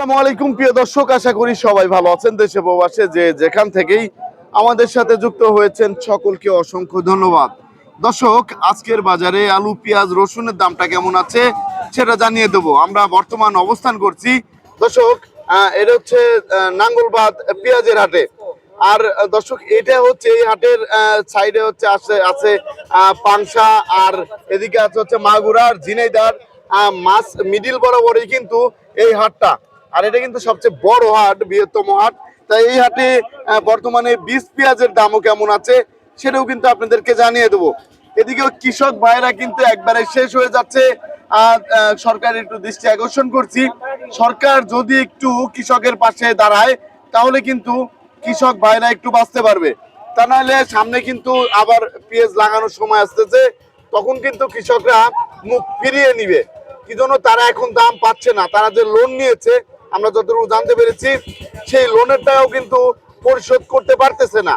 আসসালামু আলাইকুম, প্রিয় দর্শক, আশা করি সবাই ভালো আছেন দেশে প্রবাসে। যে যেখান থেকেই আমাদের সাথে যুক্ত হয়েছেন, সকলকে অসংখ্য ধন্যবাদ। দর্শক, আজকের বাজারে আলু, পেঁয়াজ, রসুনের দামটা কেমন আছে সেটা জানিয়ে দেবো। আমরা বর্তমান অবস্থান করছি। দর্শক এটা হচ্ছে নাঙ্গলবাদ পেঁয়াজের হাটে। আর, দর্শক, এটা হচ্ছে এই হাটের সাইডে হচ্ছে আছে আছে পাংশা আর এদিকে আছে হচ্ছে মাগুরার ঝিনাইদার। মাছ মিডিল বরাবরই কিন্তু এই হাটটা। আর এটা কিন্তু সবচেয়ে বড় হাট, বৃহত্তম হাট। তাই এই হাটে বর্তমানে বীজ পেঁয়াজের দামও কেমন আছে সেটাও কিন্তু আপনাদেরকে জানিয়ে দেবো। এদিকেও কৃষক ভাইরা কিন্তু একবারে শেষ হয়ে যাচ্ছে। আর সরকার একটু দৃষ্টি আকর্ষণ করছি। সরকার যদি একটু কৃষকের পাশে দাঁড়ায়, তাহলে কিন্তু কৃষক ভাইরা একটু বাঁচতে পারবে। তা নাহলে সামনে কিন্তু আবার পেঁয়াজ লাগানোর সময় আসতেছে, তখন কিন্তু কৃষকরা মুখ ফিরিয়ে নিবে। কি জন্য তারা এখন দাম পাচ্ছে না? তারা যে লোন নিয়েছে আমরা যতটুকু জানতে পেরেছি সেই লোনের টাকাও কিন্তু পরিশোধ করতে পারতেছে না।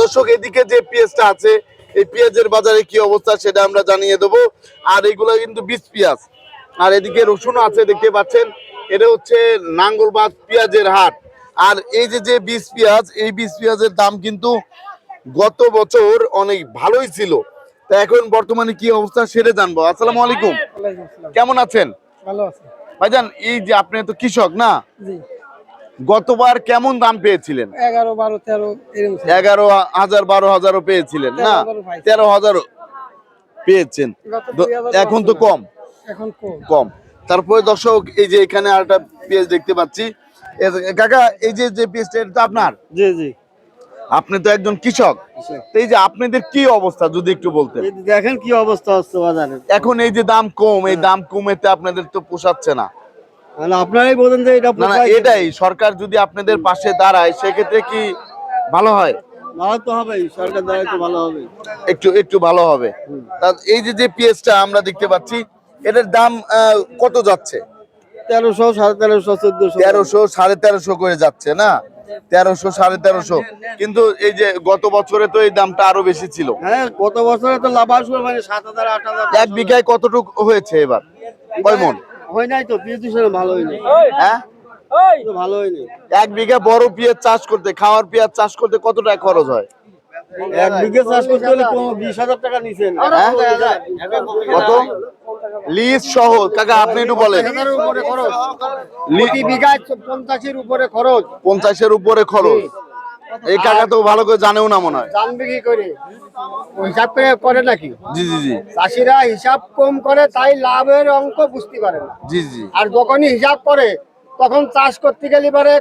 দর্শক এদিকে যে পেঁয়াজটা আছে এই পেঁয়াজের বাজারে কি অবস্থা সেটা আমরা জানিয়ে দেবো। আর এগুলো কিন্তু বীজ পেঁয়াজ। আর এদিকে রসুন আছে দেখতে পাচ্ছেন। এটা হচ্ছে নাঙ্গলবাদ পেঁয়াজের হাট। আর এই যে যে বীজ পেঁয়াজ এই বীজ পেঁয়াজের দাম কিন্তু গত বছর অনেক ভালোই ছিল। তা এখন বর্তমানে কি অবস্থা সেটা জানব। আসসালামু আলাইকুম। কেমন আছেন? ভালো আছে। ভাইজান এই যে আপনি তো কৃষক না? গতবার কেমন দাম পেয়েছিলেন? এগারো বারো তেরো এগারো হাজার বারো হাজারও পেয়েছিলেন না? তেরো হাজারও পেয়েছেন। এখন তো কম। এখন কম। কম। তারপরে দর্শক এই যে এখানে আরেকটা পেঁয়াজ দেখতে পাচ্ছি। কাকা এই যে যে পেঁয়াজটা এটা তো আপনার? জি জি। আপনি তো একজন কৃষক। এই যে আপনাদের কি অবস্থা যদি একটু বলতেন? এই দেখেন কি অবস্থা হচ্ছে বাজারে এখন এই যে দাম কম এই দাম কমেতে আপনাদের তো পোষাচ্ছে না। আপনারাই বলেন যে এটা। এটাই সরকার যদি আপনাদের পাশে দাঁড়ায় সেক্ষেত্রে কি ভালো হয়? একটু একটু ভালো হবে। এই যে যে পেঁয়াজটা আমরা দেখতে পাচ্ছি এটার দাম কত যাচ্ছে? তেরোশো সাড়ে তেরোশো চোদ্দশো। তেরোশো সাড়ে তেরোশো করে যাচ্ছে না? তেরোশো সাড়ে তেরোশো। কিন্তু এই যে গত বছরে তো এই দামটা আরও বেশি ছিল। হ্যাঁ গত বছরে তো লাভ আসবে মানে সাত হাজার আট হাজার এক বিঘায় কতটুকু হয়েছে এবার? কয় মন? হয় নাই তো পিএস ভালো হয়নি। হ্যাঁ? ভালো হয়নি। এক বিঘা বড় পেঁয়াজ চাষ করতে খাওয়ার পেঁয়াজ চাষ করতে কতটা টাকা খরচ হয়? এক বিঘে চাষ করতে হলে বিশ হাজার টাকা নিচে হ্যাঁ? কত লিজ সহ কাকা আপনি একটু বলেন। প্রতি বিঘায় পঞ্চাশের উপরে খরচ। পঞ্চাশের উপরে খরচ। এই কাকা তো ভালো করে জানেও না মনে হয়। জানবে কি করে। হিসাব করে করে নাকি? জি জি জি। চাষিরা হিসাব কম করে তাই লাভের অঙ্ক বুঝতে পারে না। জি জি। আর যখনই হিসাব করে তখন চাষ করতে গেলে পারে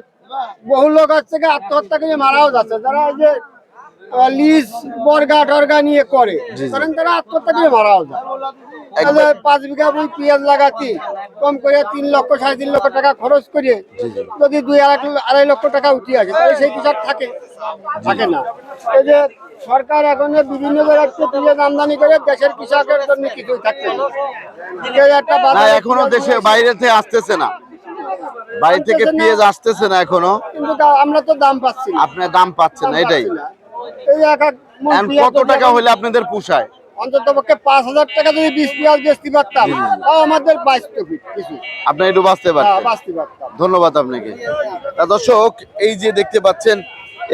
বহু লোক হচ্ছে কি আত্মহত্যা করে মারাও যাচ্ছে। যারা এই যে লিজ বর্গা টর্গা নিয়ে করে। কারণ তারা আত্মহত্যা করে মারাও যায় তাহলে পাঁচ বিঘা বই পেঁয়াজ লাগাতি কম করে তিন লক্ষ সাড়ে তিন লক্ষ টাকা খরচ করে যদি দুই আড়াই আড়াই লক্ষ টাকা উঠে আসে তাহলে সেই কৃষক থাকে। থাকে না। এই যে সরকার এখন বিভিন্ন পেঁয়াজ আমদানি করে দেশের কৃষকের জন্য কিছুই থাকছে না। একটা এখনও দেশে বাইরে থেকে আসতেছে না। বাইরে থেকে। পেঁয়াজ আসতেছে না এখনও। কিন্তু আমরা তো দাম পাচ্ছি আপনার দাম পাচ্ছেন না এটাই। এই এক এক কত টাকা হলে আপনাদের পোষায়? অন্তত পক্ষে পাঁচ হাজার টাকা যদি বিশ পেঁয়াজ বেচতে পারতাম তাও আমাদের বাইশটা ফিট কিছু। আপনি একটু বাঁচতে হ্যাঁ, পারতেন। বাঁচতে পারতাম। ধন্যবাদ আপনাকে। তা দর্শক এই যে দেখতে পাচ্ছেন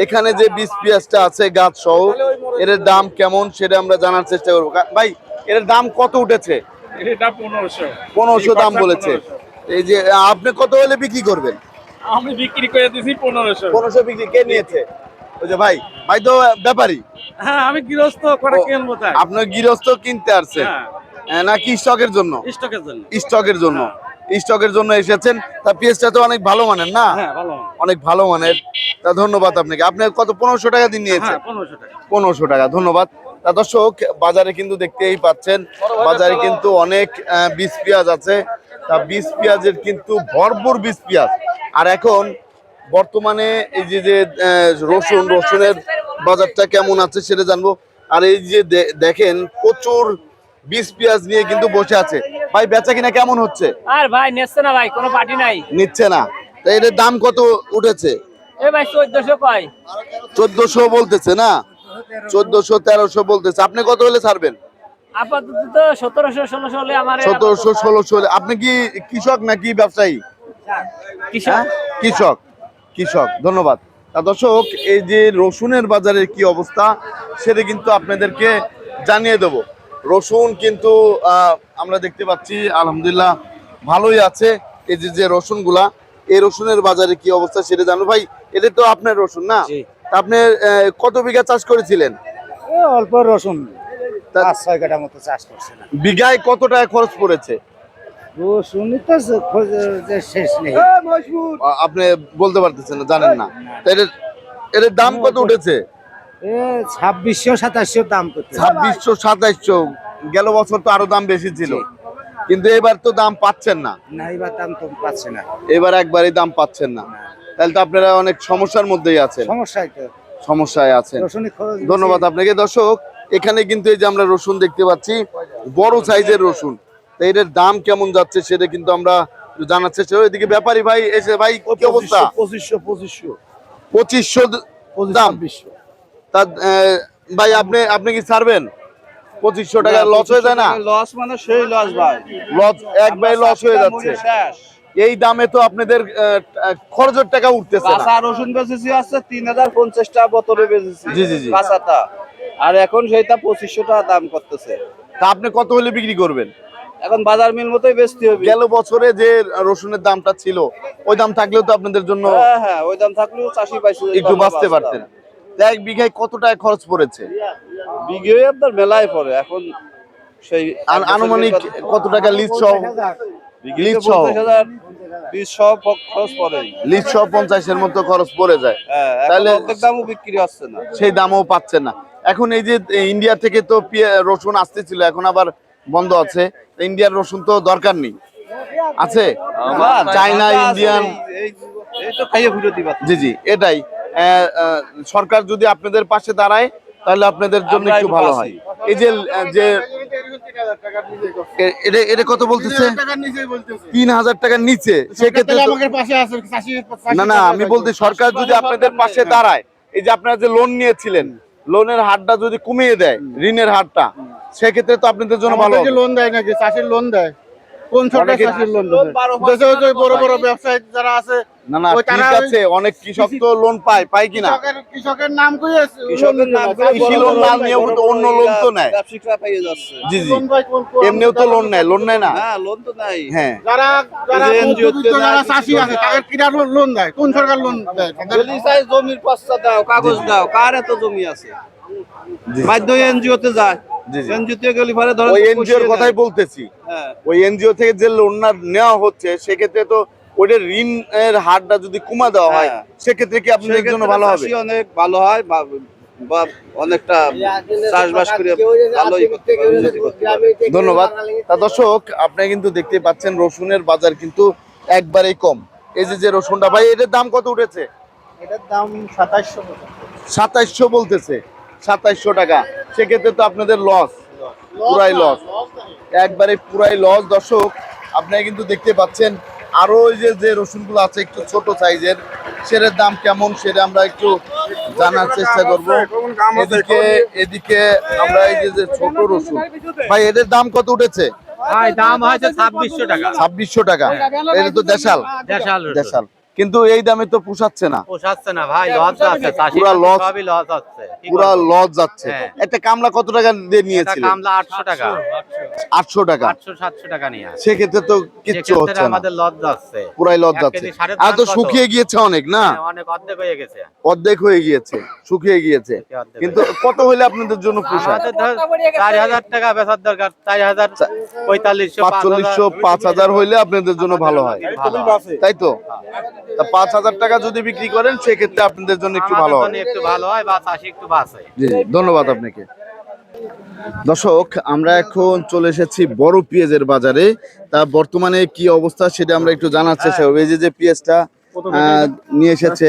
এখানে যে পেঁয়াজটা আছে গাছ সহ এর দাম কেমন সেটা আমরা জানার চেষ্টা করব। ভাই এর দাম কত উঠেছে? এটা পনেরোশো। পনেরোশো দাম বলেছে। এই যে আপনি কত হলে বিক্রি করবেন? আমি বিক্রি করে দিছি পনেরোশো। পনেরোশো বিক্রি কে নিয়েছে? ওই যে ভাই ভাই তো ব্যাপারী। হ্যাঁ আমি গৃহস্থ করে কিনবো তাই? আপনার গৃহস্থ কিনতে আসছে। হ্যাঁ। নাকি স্টকের জন্য? স্টকের জন্য। স্টকের জন্য। স্টকের জন্য এসেছেন। তা পেঁয়াজটা তো অনেক ভালো মানের না? হ্যাঁ অনেক ভালো মানের। তা ধন্যবাদ আপনাকে। আপনি কত পনেরোশো টাকা দিন নিয়েছেন? হ্যাঁ পনেরোশো টাকা। ধন্যবাদ। তা দর্শক বাজারে কিন্তু দেখতেই পাচ্ছেন বাজারে কিন্তু অনেক বীজ পেঁয়াজ আছে। তা বীজ পেঁয়াজের কিন্তু ভরপুর বীজ পেঁয়াজ। আর এখন বর্তমানে এই যে যে রসুন রসুনের বাজারটা কেমন আছে সেটা জানব। আর এই যে দেখেন প্রচুর বীজ পেঁয়াজ নিয়ে কিন্তু বসে আছে। ভাই বেচা কিনা কেমন হচ্ছে? আর ভাই নেচ্ছে না ভাই কোনো পার্টি নাই। নিচ্ছে না। তা এটার দাম কত উঠেছে? এ ভাই কয়। বলতেছে না? চোদ্দশো তেরোশো বলতেছে। আপনি কত হলে ছাড়বেন? আপাতত তো সতেরোশো ষোলোশো হলে আমার সতেরোশো ষোলোশো হলে। আপনি কি কৃষক নাকি ব্যবসায়ী? কৃষক। হ্যাঁ? কৃষক। কৃষক ধন্যবাদ। তা দর্শক এই যে রসুনের বাজারের কি অবস্থা সেটা কিন্তু আপনাদেরকে জানিয়ে দেব। রসুন কিন্তু আহ, আমরা দেখতে পাচ্ছি আলহামদুলিল্লাহ ভালোই আছে। এই যে যে রসুনগুলা এই রসুনের বাজারে কি অবস্থা সেটা জানো ভাই এটা তো আপনার রসুন না? তা আপনি কত বিঘা চাষ করেছিলেন? অল্প রসুন। বিঘায় কত টাকা খরচ পড়েছে? রসুন তো সে- শেষ নেই। আপনি বলতে পারতেছেন না জানেন না। তা এটার এটার দাম কত উঠেছে? ছাব্বিশশো সাতাশশো দাম ছাব্বিশশো সাতাইশশো গেল বছর তো আরও দাম বেশি ছিল। কিন্তু এবার তো দাম পাচ্ছেন না। না এবার দাম তো পাচ্ছে না। এবার একবারই দাম পাচ্ছেন না। তাহলে তো আপনারা অনেক সমস্যার মধ্যেই আছেন। সমস্যাই তো। সমস্যায় আছেন। ধন্যবাদ আপনাকে। দর্শক এখানে কিন্তু এই যে আমরা রসুন দেখতে পাচ্ছি বড় সাইজের রসুন। তো এটার দাম কেমন যাচ্ছে সেটা কিন্তু আমরা জানার চেষ্টা করি এদিকে ব্যাপারী ভাই এসে ভাই কি অবস্থা? পঁচিশশো পঁচিশশো। পঁচিশশো দাম? তা ভাই আপনি আপনি কি ছাড়বেন? পঁচিশশো টাকা লস হয়ে যায় না? লস মানে সেই লস ভাই। লস একবারে লস হয়ে যাচ্ছে। এই দামে তো আপনাদের খরচের টাকা উঠতেছে না। কাঁচা রসুন বেচেছি আছে তিন হাজার পঞ্চাশ টাকা বোতলে বেচেছি। জি, জি, জি। কাঁচাটা আর এখন সেইটা পঁচিশশো টাকা দাম করতেছে। তা আপনি কত হলে বিক্রি করবেন? এখন বাজার মিল মতোই বেচতে হবে। গেল বছরে যে রসুনের দামটা ছিল ওই দাম থাকলেও তো আপনাদের জন্য হ্যাঁ হ্যাঁ ওই দাম থাকলেও চাষি পাইছে একটু বাঁচতে পারতেন। এক বিঘায় কত টাকা খরচ পড়েছে? বিঘে আপনার মেলায় পড়ে এখন সেই আনুমানিক কত টাকা লিজ সহ? লিজ সহ? বীজ সহ খরচ পড়ে। লিজ সহ পঞ্চাশের মতো খরচ পড়ে যায়। হ্যাঁ তাহলে- দামও বিক্রি হচ্ছে না। সেই দামও পাচ্ছেন না। এখন এই যে ইন্ডিয়া থেকে তো রসুন আসতেছিল এখন আবার বন্ধ আছে। তো ইন্ডিয়ার রসুন তো দরকার নেই। আছে? চায়না ইন্ডিয়ান এই এই তো খাইয়ে ফুটে দিবা। জি জি এটাই। সরকার যদি আপনাদের পাশে দাঁড়ায় তাহলে আপনাদের জন্য একটু ভালো হয়। এই যে যে এটা এটা কত বলতেছে? তিন হাজার টাকার নিচে। সেক্ষেত্রে না না আমি বলতে সরকার যদি আপনাদের পাশে দাঁড়ায় এই যে আপনারা যে লোন নিয়েছিলেন লোনের হারটা যদি কমিয়ে দেয় ঋণের হারটা সেক্ষেত্রে তো আপনাদের জন্য ভালো লোন দেয় নাকি? চাষির লোন দেয়? কোন সরকার চাষির লোন দেয়? দেশে ওই বড় বড় ব্যবসায়ী যারা আছে না না ঠিক তারা ওই- আছে অনেক কৃষক তো লোন পায় পায় কিনা কৃষকের কৃষকের নাম করে কৃষকের নাম কৃষি লোন না নিয়েও বড় অন্য লোন তো নেয়। ব্যবসায়িকরা পেয়ে যাচ্ছে। জি জি। লোন পায় কোন- কোন- এমনিও তো লোন নেয় লোন নেয় না? হ্যাঁ লোন তো নাই। হ্যাঁ। যারা চাষি আছে তাদের কিনা লোন দেয়? কোন সরকার লোন দেয়? যদি চাই জমির পাঁচটা দাও কাগজ দাও কার এত জমি আছে। বাধ্য এনজিও যায়। ওই এনজিওর কথাই বলতেছি। হ্যাঁ। ওই এনজিও থেকে যে নেওয়া হচ্ছে সেক্ষেত্রে তো ঋণ এর হারটা যদি কমা দেওয়া হয় হ্যাঁ। সেক্ষেত্রে কি আপনাদের জন্য ভালো হবে? অনেক ভালো হয় বা অনেকটা চাষবাস করে ভালোই। ধন্যবাদ। তা দর্শক আপনি কিন্তু দেখতে পাচ্ছেন রসুনের বাজার কিন্তু একবারেই কম। এই যে যে রসুনটা ভাই এটার দাম কত উঠেছে? এটার দাম সাতাইশশো বলতেছে। সাতাইশশো টাকা। সেক্ষেত্রে তো আপনাদের লস পুরাই লস একবারে পুরাই লস দর্শক আপনারা কিন্তু দেখতে পাচ্ছেন আরও ওই যে যে রসুনগুলো আছে একটু ছোট সাইজের সেটার দাম কেমন সেটা আমরা একটু জানার চেষ্টা করব। এদিকে এদিকে আমরা এই যে যে ছোট রসুন। ভাই এদের দাম কত উঠেছে? ভাই দাম হয়েছে ছাব্বিশশো টাকা। ছাব্বিশশো টাকা। এটা তো দেশাল। দেশাল দেশাল। কিন্তু এই দামে তো পোষাচ্ছে না। পোষাচ্ছে না ভাই লস আছে পুরা loss। সবই লস আছে। পুরা? লস যাচ্ছে। হ্যাঁ। একটা কামলা কত টাকা দিয়ে এটা নিয়েছিলেন কামলা আটশো টাকা। আটশো টাকা। আটশো সাতশো টাকা নিয়ে আসে। সেক্ষেত্রে তো কিচ্ছু হচ্ছে না। আমাদের লস যাচ্ছে। পুরাই লস যাচ্ছে। আর তো পাঁচ শুকিয়ে গিয়েছে অনেক না? হ্যাঁ, অনেক অর্ধেক হয়ে গেছে। অর্ধেক হয়ে গিয়েছে শুকিয়ে গিয়েছে। কিন্তু কত হলে আপনাদের জন্য পোষায় আমাদের ধর চার হাজার টাকা বেচার দরকার। চার হাজার পঁয়তাল্লিশশো পাঁচচল্লিশশো পাঁচ হাজার হইলে আপনাদের জন্য ভালো হয়। তাই তো? তা পাঁচ হাজার টাকা যদি বিক্রি করেন সেক্ষেত্রে আপনাদের জন্য একটু ভালো হয়। একটু ভালো হয় বা চাষি একটু বাঁচে। জি জি, ধন্যবাদ আপনাকে। দর্শক আমরা এখন চলে এসেছি বড় পেঁয়াজের বাজারে। তা বর্তমানে কি অবস্থা সেটা আমরা একটু জানার চেষ্টা করব। এই যে যে পেঁয়াজটা আহ, নিয়ে এসেছে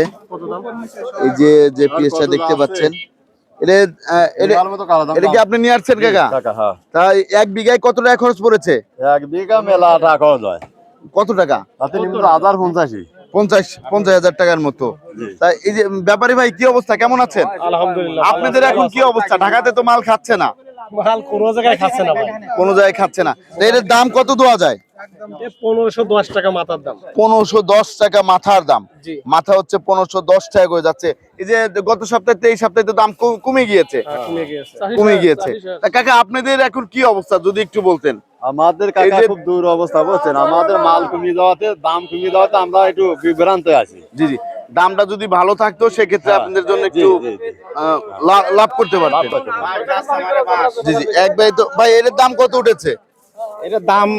এই যে যে পেঁয়াজটা দেখতে পাচ্ছেন এটা কি আপনি নিয়ে আসছেন কাকা? হ্যাঁ। তাই এক বিঘায় কত টাকা খরচ পড়েছে? এক বিঘা মেলা টাকা কত টাকা? হাজার পঞ্চাশি পঞ্চাশ পঞ্চাশ হাজার টাকার মতো। তাই এই যে ব্যাপারী ভাই কি অবস্থা? কেমন আছেন? আলহামদুলিল্লাহ আপনাদের এখন কি অবস্থা? ঢাকাতে তো মাল খাচ্ছে না। মাল কোনো জায়গায় খাচ্ছে না ভাই। জায়গায় খাচ্ছে না। এর দাম কত দেওয়া যায়? পনেরোশো দশ টাকা মাথার দাম। পনেরোশো দশ টাকা মাথার দাম। মাথা হচ্ছে পনেরোশো দশ টাকা করে যাচ্ছে। এই যে গত সপ্তাহে এই সপ্তাহে তো দাম কম- কমে গিয়েছে। কমে গিয়েছে। কমে গিয়েছে। তা কাকা আপনাদের এখন কি অবস্থা? যদি একটু বলতেন। আমাদের কাকা খুব দূর অবস্থা বুঝছেন? আমাদের মাল কমিয়ে দেওয়াতে দাম কমিয়ে দেওয়াতে আমরা একটু বিভ্রান্ত আছি। জি জি। দামটা যদি ভালো থাকতো সেক্ষেত্রে হ্যাঁ, আপনাদের জন্য একটু লাভ করতে পারতেন। জি জি। এক ভাই তো ভাই এর দাম কত উঠেছে? এটার দাম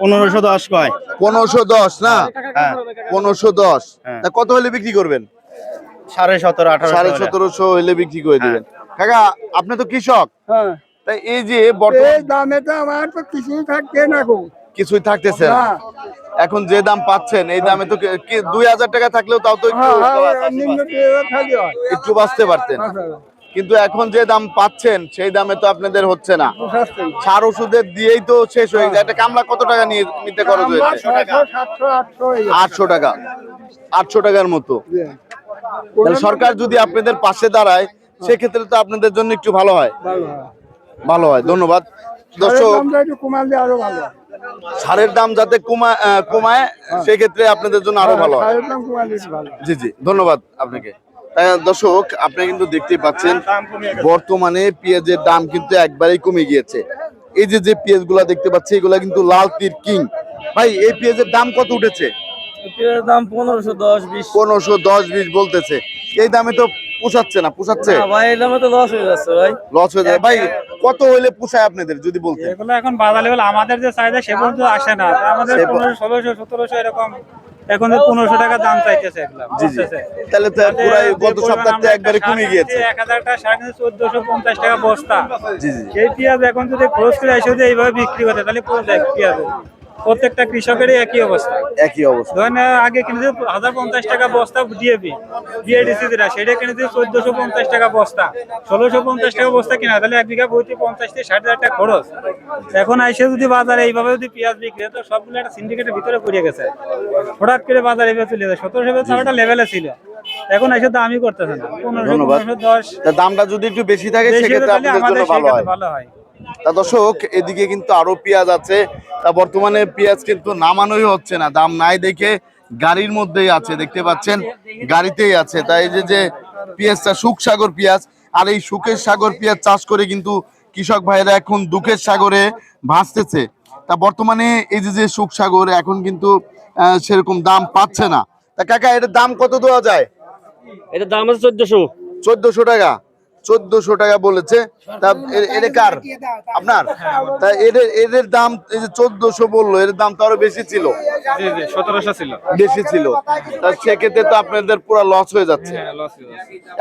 পনেরোশো দশ কয়। পনেরোশো দশ না? হ্যাঁ। পনেরোশো দশ। হ্যাঁ। তা কত হলে বিক্রি করবেন? সাড়ে সতেরো আঠারো সাড়ে সতেরোশো হলে বিক্রি করে দিবেন। কাকা আপনি তো কৃষক। হ্যাঁ। তাই এই যে বর্তমান দামে তো আমার তো কিছুই থাকবে না গো। কিছুই থাকতেছে না। না। এখন যে দাম পাচ্ছেন এই দামে তো দুই হাজার টাকা থাকলেও তাও তো একটু হ্যাঁ হ্যাঁ হয়। বাঁচতে পারতেন। কিন্তু এখন যে দাম পাচ্ছেন সেই দামে তো আপনাদের হচ্ছে না। সার ওষুধের দিয়েই তো শেষ হয়ে যায় একটা কামলা কত টাকা নিয়ে নিতে খরচ হয়েছে? আটশো টাকা। আটশো টাকার মতো। সরকার যদি আপনাদের পাশে দাঁড়ায় সেক্ষেত্রে তো আপনাদের জন্য একটু ভালো হয়। ভালো হয় ধন্যবাদ। সারের দর্শক হয়। দাম যাতে কমায় কমায় সেক্ষেত্রে আপনাদের জন্য আরও ভালো হয়। হয়। জি জি ধন্যবাদ আপনাকে। দর্শক আপনি কিন্তু দেখতেই পাচ্ছেন বর্তমানে পেঁয়াজের দাম কিন্তু একবারেই কমে গিয়েছে। এই যে যে পেঁয়াজগুলা দেখতে পাচ্ছি এগুলা কিন্তু লাল তীর কিং। ভাই এই পেঁয়াজের দাম কত উঠেছে? দাম পনেরোশো দশ বিশ। পনেরোশো দশ বিশ বলতেছে। এই দামে তো পোষাচ্ছে না পোষাচ্ছে? ভাই লস হয়ে যাচ্ছে ভাই। লস হয়ে যায় ভাই কত হইলে পোষায় আপনাদের যদি বলতে এগুলো এখন বাজার লেভেল আমাদের যে চাহিদা সে পর্যন্ত আসে না। আমাদের সে প- পনেরোশো ষোলোশো সতেরোশো এরকম। এখন তো পনেরোশো টাকা দাম চাইতেছে তাহলে তো পুরাই গত সপ্তাহে একবারে কমে গিয়েছে। এক হাজার টাকা সাড়ে চোদ্দশো পঞ্চাশ টাকা বস্তা। সেই পেঁয়াজ এখন যদি খরচ করে এসে এইভাবে বিক্রি করতে তাহলে কোন পেঁয়াজ। প্রত্যেকটা কৃষকেরই একই অবস্থা। একই অবস্থা। ধরেন আগে কিনেছে হাজার পঞ্চাশ টাকা বস্তা ডিএপি বিএডিসি যেটা সেটা কিনেছে চোদ্দশো পঞ্চাশ টাকা বস্তা। ষোলোশো পঞ্চাশ টাকা বস্তা কিনা তাহলে এক বিঘা বইতে পঞ্চাশ থেকে ষাট হাজার টাকা খরচ। এখন আইসে যদি বাজারে এইভাবে যদি পেঁয়াজ বিক্রি হয় তো সবগুলো একটা সিন্ডিকেটের ভিতরে পড়ে গেছে। হঠাৎ করে বাজারে এভাবে চলে যায়। সতেরোশো টাকা একটা লেভেলে ছিল। এখন এসে দামই করতেছে না। পনেরোশো পনেরোশো দশ। দামটা যদি একটু বেশি থাকে সেক্ষেত্রে আমাদের ভালো হয়। তা দর্শক এদিকে কিন্তু আরও পেঁয়াজ আছে। তা বর্তমানে পেঁয়াজ কিন্তু নামানোই হচ্ছে না দাম নাই দেখে গাড়ির মধ্যেই আছে দেখতে পাচ্ছেন গাড়িতেই আছে। তাই এই যে যে পেঁয়াজটা সুখ সাগর পেঁয়াজ আর এই সুখের সাগর পেঁয়াজ চাষ করে কিন্তু কৃষক ভাইরা এখন দুঃখের সাগরে ভাসতেছে। তা বর্তমানে এই যে যে সুখ সাগর এখন কিন্তু সেরকম দাম পাচ্ছে না। তা কাকা এটার দাম কত দেওয়া যায়? এটার দাম আছে চোদ্দশো। চোদ্দশো টাকা। চোদ্দশো টাকা বলেছে। তা এটা কার? আপনার? তা এদের এদের দাম এই যে চোদ্দশো বলল এর দাম তো আরও বেশি ছিল। সতেরোশো ছিল। বেশি ছিল। তা সেক্ষেত্রে তো আপনাদের পুরো লস হয়ে যাচ্ছে। হ্যাঁ যাচ্ছে।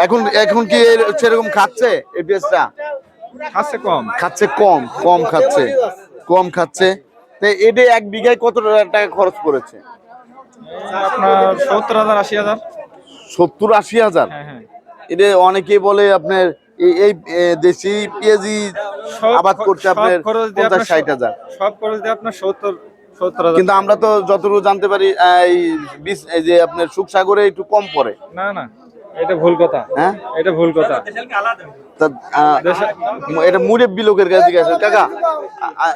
এখন এখন কি সেরকম খাচ্ছে এই পেঁয়াজটা খাচ্ছে কম। খাচ্ছে কম কম খাচ্ছে কম খাচ্ছে। তো এটা এক বিঘায় কত টাকা খরচ পড়েছে আপনার সত্তর হাজার আশি হাজার। সত্তর আশি হাজার? হ্যাঁ হ্যাঁ। এটা অনেকেই বলে আপনার এই- দেশি পেঁয়াজি আবাদ করতে আপনার পঞ্চাশ ষাট হাজার। সব খরচ দিয়ে আপনার সত্তর কিন্তু আমরা তো যতটুকু জানতে পারি এই বিশ এই যে আপনার সুখসাগরে একটু কম পড়ে। না না এটা ভুল কথা। হ্যাঁ? এটা ভুল কথা। এটা মুরেব্বি লোকের কাছে জিজ্ঞাসা কাকা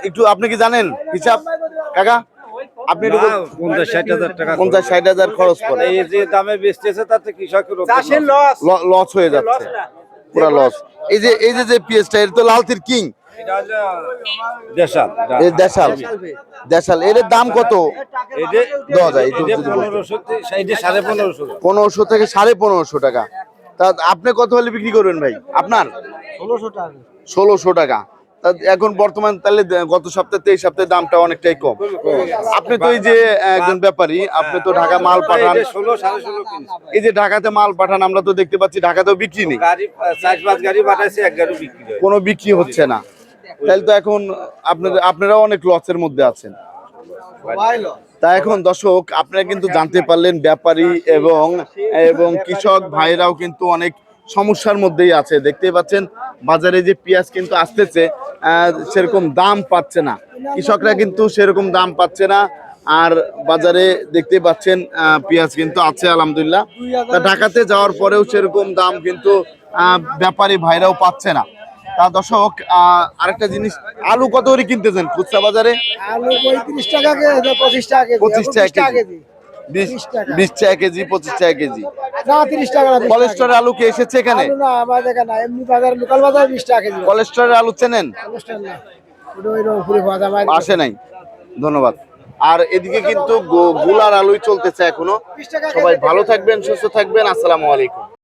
একটু আপনি কি জানেন হিসাব? কাকা? আপনি পঞ্চাশ ষাট হাজার টাকা পঞ্চাশ ষাট হাজার খরচ পড়ে। এই যে দামে বেচতেছে তাতে কৃষকের লস হয়ে যাচ্ছে। পুরা লস এই যে এই যে যে পিএসটা এটা তো লালতির কিং। দেশাল এই দেশাল। দেশাল এর দাম কত। পনেরোশো সাড়ে পনেরোশো পনেরোশো থেকে সাড়ে পনেরোশো টাকা। তা আপনি কত হলে বিক্রি করবেন ভাই? আপনার? ষোলোশো টাকা। তা এখন বর্তমান তাহলে গত সপ্তাহে তেইশ সপ্তাহে দামটা অনেকটাই কম। আপনি তো এই যে একজন ব্যাপারী আপনি তো ঢাকা মাল পাঠান। এই যে ঢাকাতে মাল পাঠান আমরা তো দেখতে পাচ্ছি ঢাকাতেও বিক্রি নেই। কোনো বিক্রি হচ্ছে না। তাহলে তো এখন আপনাদের আপনারাও অনেক লসের মধ্যে আছেন। তা এখন দর্শক আপনারা কিন্তু জানতে পারলেন ব্যাপারী এবং এবং কৃষক ভাইরাও কিন্তু অনেক সমস্যার মধ্যেই আছে। দেখতেই পাচ্ছেন বাজারে যে পেঁয়াজ কিন্তু আসতেছে সেরকম দাম পাচ্ছে না। কৃষকরা কিন্তু সেরকম দাম পাচ্ছে না আর বাজারে দেখতে পাচ্ছেন পেঁয়াজ কিন্তু আছে আলহামদুলিল্লাহ। তা ঢাকাতে যাওয়ার পরেও সেরকম দাম কিন্তু ব্যাপারী ভাইরাও পাচ্ছে না। তা দর্শক আরেকটা জিনিস আলু কত করে কিনতেছেন খুচরা বাজারে? আলু পঁয়ত্রিশ টাকা পঁচিশ টাকা কেজি পঁচিশ টাকা কেজি। বিশ টাকা। বিশ টাকা কেজি পঁচিশ টাকা কেজি। না তিরিশ টাকা না কলেস্টরের আলু কি এসেছে এখানে? না আমার এমনি বাজার লোকাল বাজার বিশ টাকা কেজি। কলেস্টরের আলু চেনেন? না। ওটা ওই আসে নাই। ধন্যবাদ। আর এদিকে কিন্তু গুলার আলুই চলতেছে এখনও। সবাই ভালো থাকবেন সুস্থ থাকবেন। আসসালামু আলাইকুম।